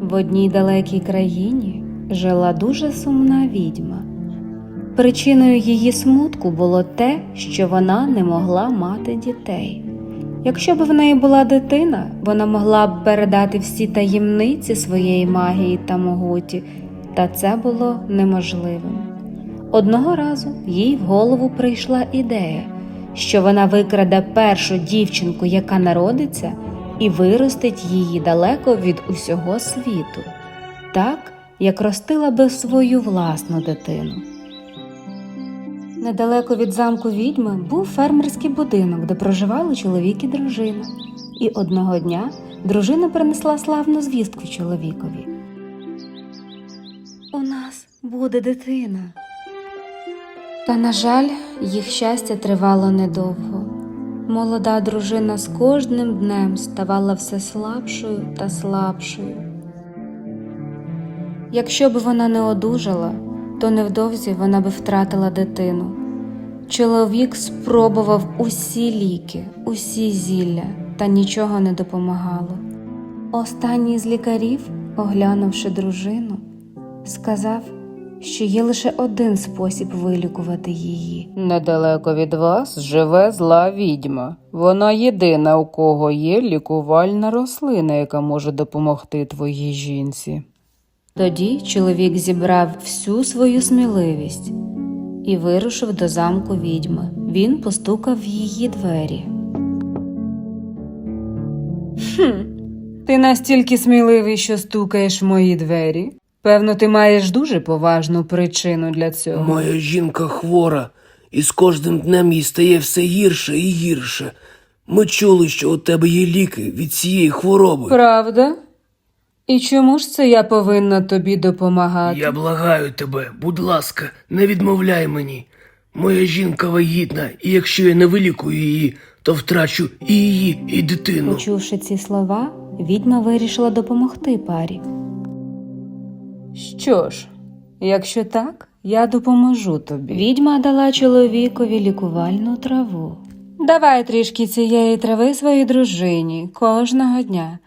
В одній далекій країні жила дуже сумна відьма. Причиною її смутку було те, що вона не могла мати дітей. Якщо б в неї була дитина, вона могла б передати всі таємниці своєї магії та могуті, та це було неможливим. Одного разу їй в голову прийшла ідея, що вона викраде першу дівчинку, яка народиться, і виростить її далеко від усього світу, так як ростила би свою власну дитину. Недалеко від замку відьми був фермерський будинок, де проживали чоловік і дружина. І одного дня дружина принесла славну звістку чоловікові. У нас буде дитина. Та, на жаль, їх щастя тривало недовго. Молода дружина з кожним днем ставала все слабшою та слабшою. Якщо б вона не одужала, то невдовзі вона би втратила дитину. Чоловік спробував усі ліки, усі зілля, та нічого не допомагало. Останній з лікарів, оглянувши дружину, сказав, що є лише один спосіб вилікувати її. Недалеко від вас живе зла відьма. Вона єдина, у кого є лікувальна рослина, яка може допомогти твоїй жінці. Тоді чоловік зібрав всю свою сміливість і вирушив до замку відьми. Він постукав в її двері. Хм, ти настільки сміливий, що стукаєш в мої двері. Певно, ти маєш дуже поважну причину для цього. Моя жінка хвора, і з кожним днем їй стає все гірше і гірше. Ми чули, що у тебе є ліки від цієї хвороби. Правда? І чому ж це я повинна тобі допомагати? Я благаю тебе, будь ласка, не відмовляй мені. Моя жінка вагітна, і якщо я не вилікую її, то втрачу і її, і дитину. Почувши ці слова, відьма вирішила допомогти парі. Що ж, якщо так, я допоможу тобі. Відьма дала чоловікові лікувальну траву. Давай трішки цієї трави своїй дружині кожного дня.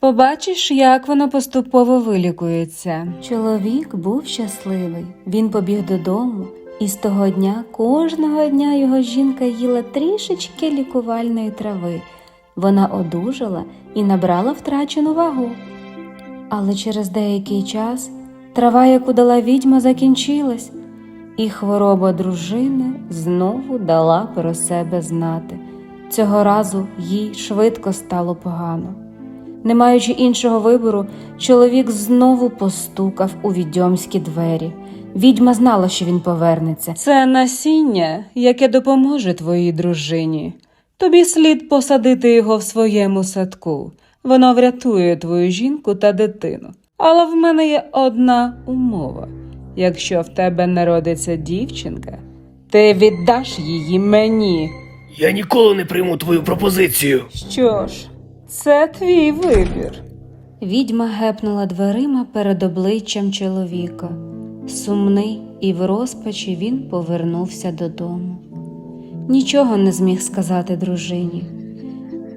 Побачиш, як вона поступово вилікується. Чоловік був щасливий. Він побіг додому, і з того дня кожного дня його жінка їла трішечки лікувальної трави. Вона одужала і набрала втрачену вагу. Але через деякий час трава, яку дала відьма, закінчилась, і хвороба дружини знову дала про себе знати. Цього разу їй швидко стало погано. Не маючи іншого вибору, чоловік знову постукав у відьомські двері. Відьма знала, що він повернеться. Це насіння, яке допоможе твоїй дружині. Тобі слід посадити його в своєму садку. Воно врятує твою жінку та дитину. Але в мене є одна умова: якщо в тебе народиться дівчинка, ти віддаш її мені. Я ніколи не прийму твою пропозицію. Що ж, це твій вибір. Відьма гепнула дверима перед обличчям чоловіка. Сумний і в розпачі він повернувся додому. Нічого не зміг сказати дружині.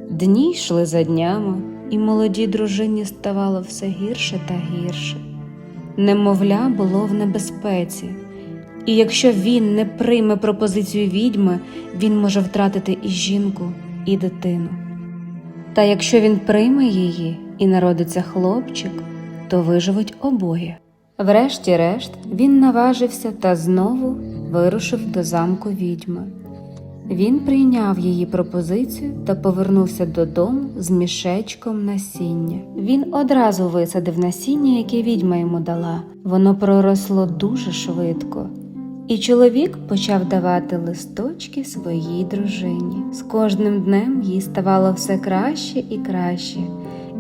Дні йшли за днями, і молодій дружині ставало все гірше та гірше. Немовля було в небезпеці, і якщо він не прийме пропозицію відьми, він може втратити і жінку, і дитину. Та якщо він прийме її і народиться хлопчик, то виживуть обоє. Врешті-решт він наважився та знову вирушив до замку відьми. Він прийняв її пропозицію та повернувся додому з мішечком насіння. Він одразу висадив насіння, яке відьма йому дала. Воно проросло дуже швидко. І чоловік почав давати листочки своїй дружині. З кожним днем їй ставало все краще і краще,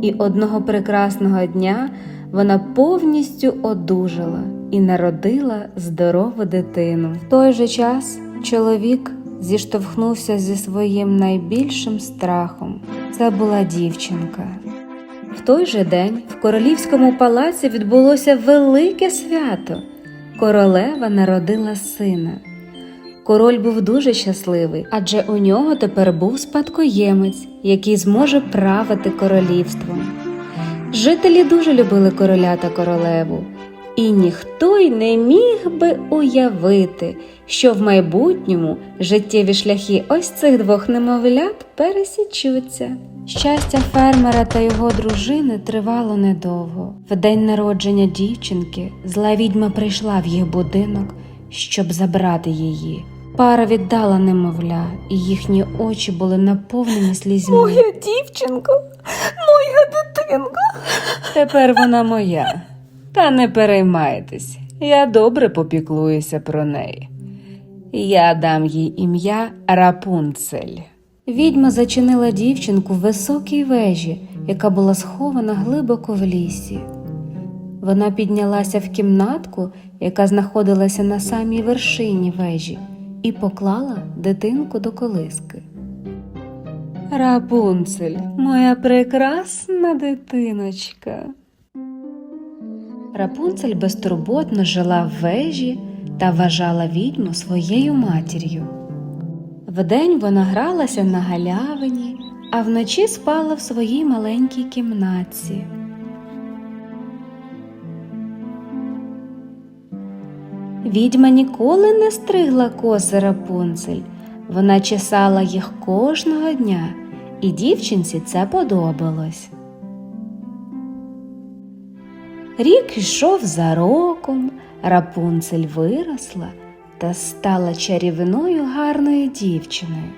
і одного прекрасного дня вона повністю одужала і народила здорову дитину. В той же час чоловік зіштовхнувся зі своїм найбільшим страхом. Це була дівчинка. В той же день в королівському палаці відбулося велике свято. Королева народила сина. Король був дуже щасливий, адже у нього тепер був спадкоємець, який зможе правити королівством. Жителі дуже любили короля та королеву, і ніхто й не міг би уявити, що в майбутньому життєві шляхи ось цих двох немовлят пересічуться. Щастя фермера та його дружини тривало недовго. В день народження дівчинки зла відьма прийшла в їх будинок, щоб забрати її. Пара віддала немовля, і їхні очі були наповнені слізьми. Моя дівчинка, моя дитинка. Тепер вона моя. Та не переймайтесь, я добре попіклуюся про неї. Я дам їй ім'я Рапунцель. Відьма зачинила дівчинку в високій вежі, яка була схована глибоко в лісі. Вона піднялася в кімнатку, яка знаходилася на самій вершині вежі, і поклала дитинку до колиски. Рапунцель, моя прекрасна дитиночка. Рапунцель безтурботно жила в вежі та вважала відьму своєю матір'ю. Вдень вона гралася на галявині, а вночі спала в своїй маленькій кімнатці. Відьма ніколи не стригла коси Рапунцель. Вона чесала їх кожного дня, і дівчинці це подобалось. Рік йшов за роком, Рапунцель виросла та стала чарівною гарною дівчиною.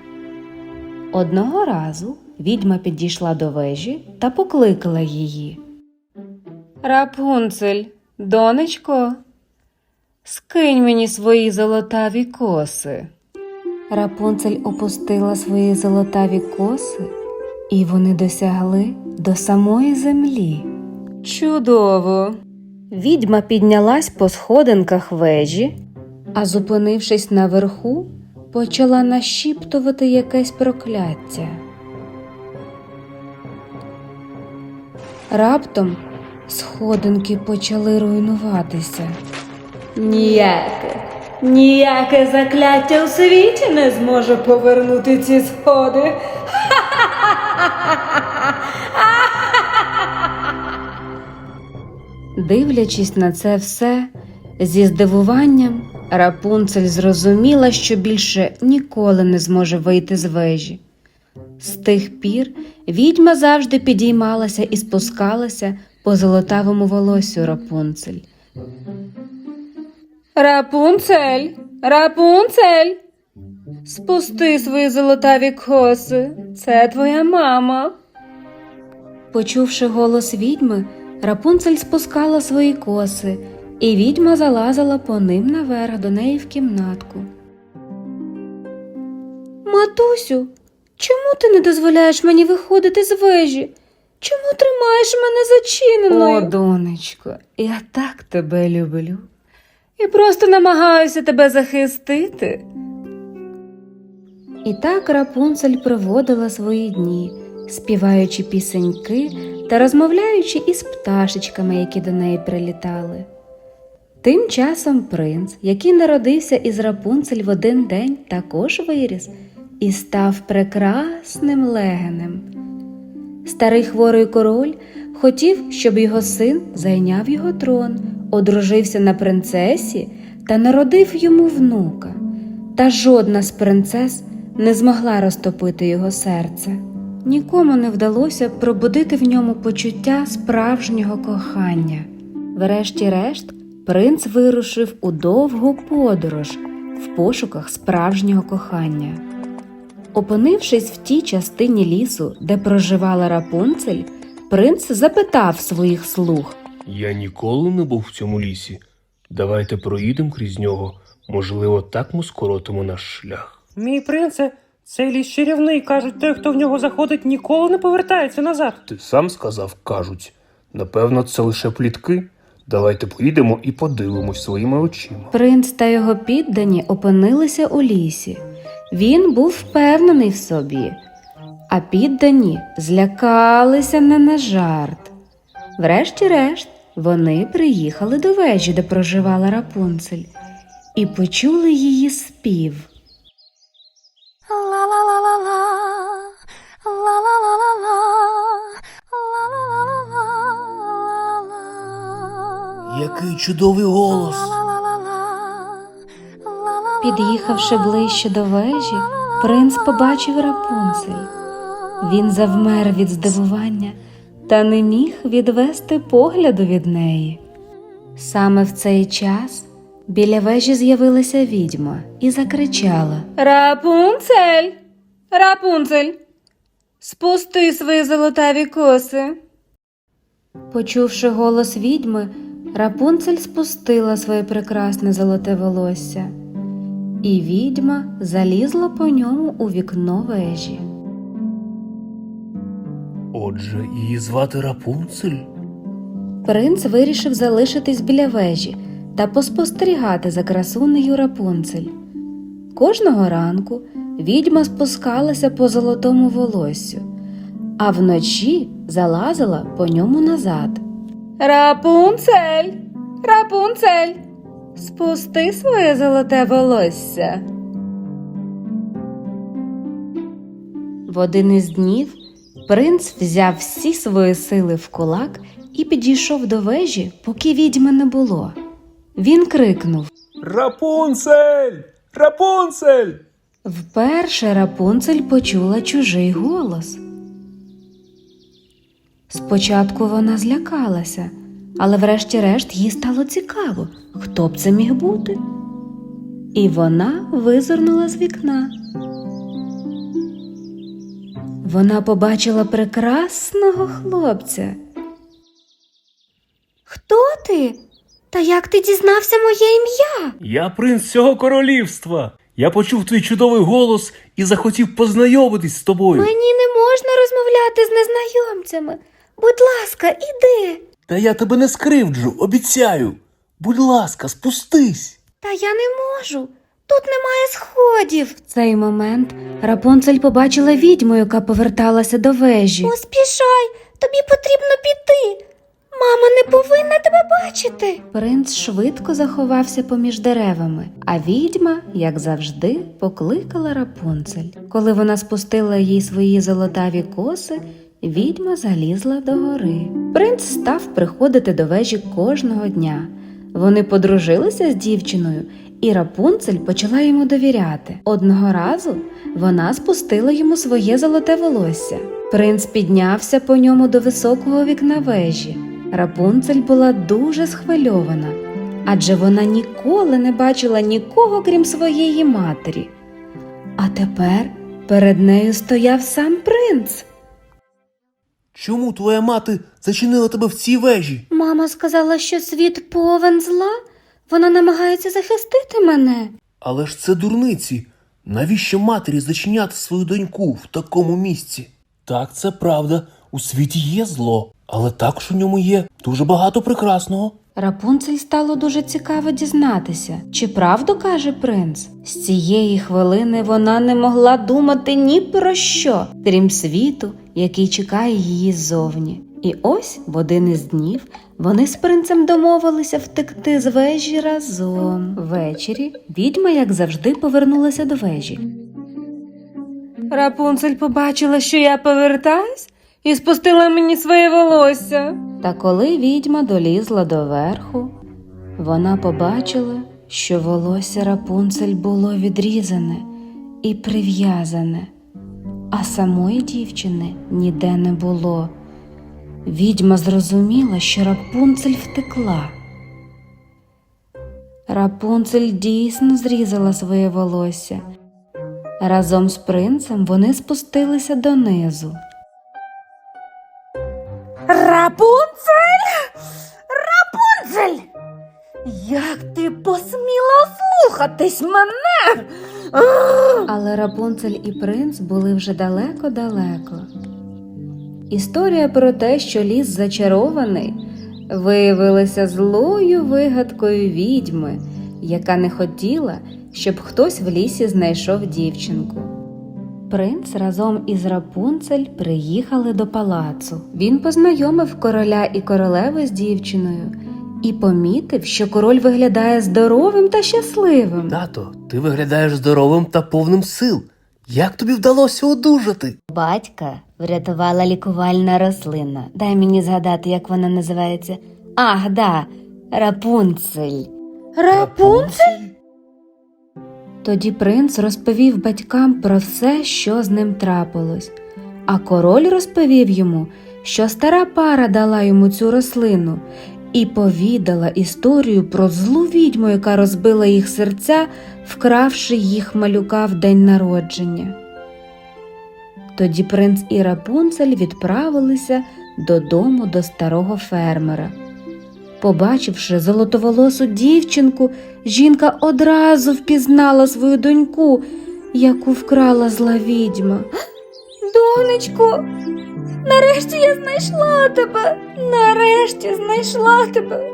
Одного разу відьма підійшла до вежі та покликала її. Рапунцель, донечко, скинь мені свої золотаві коси. Рапунцель опустила свої золотаві коси, і вони досягли до самої землі. Чудово. Відьма піднялась по сходинках вежі, а зупинившись наверху, почала нашіптувати якесь прокляття. Раптом сходинки почали руйнуватися. Ніяке, ніяке закляття у світі не зможе повернути ці сходи. Дивлячись на це все, зі здивуванням Рапунцель зрозуміла, що більше ніколи не зможе вийти з вежі. З тих пір відьма завжди підіймалася і спускалася по золотавому волосю Рапунцель. Рапунцель, Рапунцель, спусти свої золотаві коси. Це твоя мама. Почувши голос відьми, Рапунцель спускала свої коси, і відьма залазила по ним наверх до неї в кімнатку. Матусю, чому ти не дозволяєш мені виходити з вежі? Чому тримаєш мене О, зачиненою? донечко, я так тебе люблю. І просто намагаюся тебе захистити. І так Рапунцель проводила свої дні, співаючи пісеньки та розмовляючи із пташечками, які до неї прилітали. Тим часом принц, який народився із Рапунцель в один день, також виріс і став прекрасним легенем. Старий хворий король хотів, щоб його син зайняв його трон, одружився на принцесі та народив йому внука. Та жодна з принцес не змогла розтопити його серце. Нікому не вдалося пробудити в ньому почуття справжнього кохання. Врешті-решт, принц вирушив у довгу подорож в пошуках справжнього кохання. Опинившись в тій частині лісу, де проживала Рапунцель, принц запитав своїх слуг. Я ніколи не був в цьому лісі. Давайте проїдемо крізь нього. Можливо, так ми скоротимо наш шлях. Мій принце, цей ліс чарівний. Кажуть, той, хто в нього заходить, ніколи не повертається назад. Ти сам сказав, кажуть. Напевно, це лише плітки. Давайте поїдемо і подивимось своїми очима. Принц та його піддані опинилися у лісі. Він був впевнений в собі, а піддані злякалися не на жарт. Врешті-решт, вони приїхали до вежі, де проживала Рапунцель, і почули її спів. Який чудовий голос. Під'їхавши ближче до вежі, принц побачив Рапунцель. Він завмер від здивування та не міг відвести погляду від неї. Саме в цей час біля вежі з'явилася відьма і закричала Рапунцель! Рапунцель! Спусти свої золотаві коси. Почувши голос відьми, Рапунцель спустила своє прекрасне золоте волосся, і відьма залізла по ньому у вікно вежі. Отже, її звати Рапунцель. Принц вирішив залишитись біля вежі та поспостерігати за красунею Рапунцель. Кожного ранку відьма спускалася по золотому волоссю, а вночі залазила по ньому назад. Рапунцель! Рапунцель! Спусти своє золоте волосся. В один із днів принц взяв всі свої сили в кулак і підійшов до вежі, поки відьми не було. Він крикнув. Рапунцель! Рапунцель! Вперше Рапунцель почула чужий голос. Спочатку вона злякалася, але врешті-решт їй стало цікаво, хто б це міг бути. І вона визирнула з вікна. Вона побачила прекрасного хлопця. Хто ти? Та як ти дізнався моє ім'я? Я принц цього королівства. Я почув твій чудовий голос і захотів познайомитись з тобою. Мені не можна розмовляти з незнайомцями. Будь ласка, іди. Та я тебе не скривджу, обіцяю. Будь ласка, спустись. Та я не можу. Тут немає сходів. В цей момент Рапунцель побачила відьму, яка поверталася до вежі. Поспішай, тобі потрібно піти. Мама не повинна тебе бачити. Принц швидко заховався поміж деревами, а відьма, як завжди, покликала Рапунцель. Коли вона спустила їй свої золотаві коси, відьма залізла до гори. Принц став приходити до вежі кожного дня. Вони подружилися з дівчиною, і Рапунцель почала йому довіряти. Одного разу вона спустила йому своє золоте волосся. Принц піднявся по ньому до високого вікна вежі. Рапунцель була дуже схвильована, адже вона ніколи не бачила нікого, крім своєї матері. А тепер перед нею стояв сам принц. Чому твоя мати зачинила тебе в цій вежі? Мама сказала, що світ повен зла. Вона намагається захистити мене. Але ж це дурниці. Навіщо матері зачиняти свою доньку в такому місці? Так, це правда, у світі є зло, але також у ньому є дуже багато прекрасного. Рапунцель стало дуже цікаво дізнатися, чи правду каже принц. З цієї хвилини вона не могла думати ні про що, крім світу, який чекає її ззовні. І ось в один із днів вони з принцем домовилися втекти з вежі разом. Ввечері відьма, як завжди, повернулася до вежі. Рапунцель побачила, що я повертаюсь, і спустила мені своє волосся. Та коли відьма долізла до верху, вона побачила, що волосся Рапунцель було відрізане і прив'язане, а самої дівчини ніде не було. Відьма зрозуміла, що Рапунцель втекла. Рапунцель дійсно зрізала своє волосся. Разом з принцем вони спустилися донизу. Рапунцель! Рапунцель! Як ти посміла слухатись мене? Але Рапунцель і принц були вже далеко-далеко. Історія про те, що ліс зачарований, виявилася злою вигадкою відьми, яка не хотіла, щоб хтось в лісі знайшов дівчинку. Принц разом із Рапунцель приїхали до палацу. Він познайомив короля і королеву з дівчиною і помітив, що король виглядає здоровим та щасливим. Тато, ти виглядаєш здоровим та повним сил. Як тобі вдалося одужати? Батька врятувала лікувальна рослина. Дай мені згадати, як вона називається. Ах, да, Рапунцель. Рапунцель? Тоді принц розповів батькам про все, що з ним трапилось, а король розповів йому, що стара пара дала йому цю рослину, і повідала історію про злу відьму, яка розбила їх серця, вкравши їх малюка в день народження. Тоді принц і Рапунцель відправилися додому до старого фермера. Побачивши золотоволосу дівчинку, жінка одразу впізнала свою доньку, яку вкрала зла відьма. Донечко, нарешті я знайшла тебе. Нарешті знайшла тебе,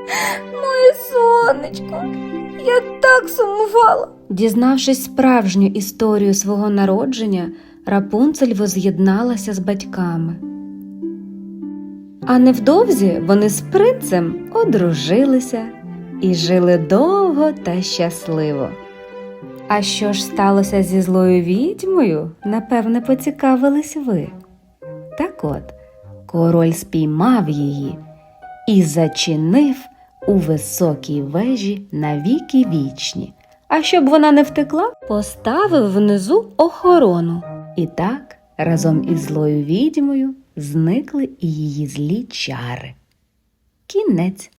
моє сонечко. Я так сумувала. Дізнавшись справжню історію свого народження, Рапунцель воз'єдналася з батьками. А невдовзі вони з принцем одружилися і жили довго та щасливо. А що ж сталося зі злою відьмою, напевне, поцікавились ви. Так от, король спіймав її і зачинив у високій вежі на віки вічні. А щоб вона не втекла, поставив внизу охорону. І так, разом із злою відьмою зникли і її злі чари. Кінець.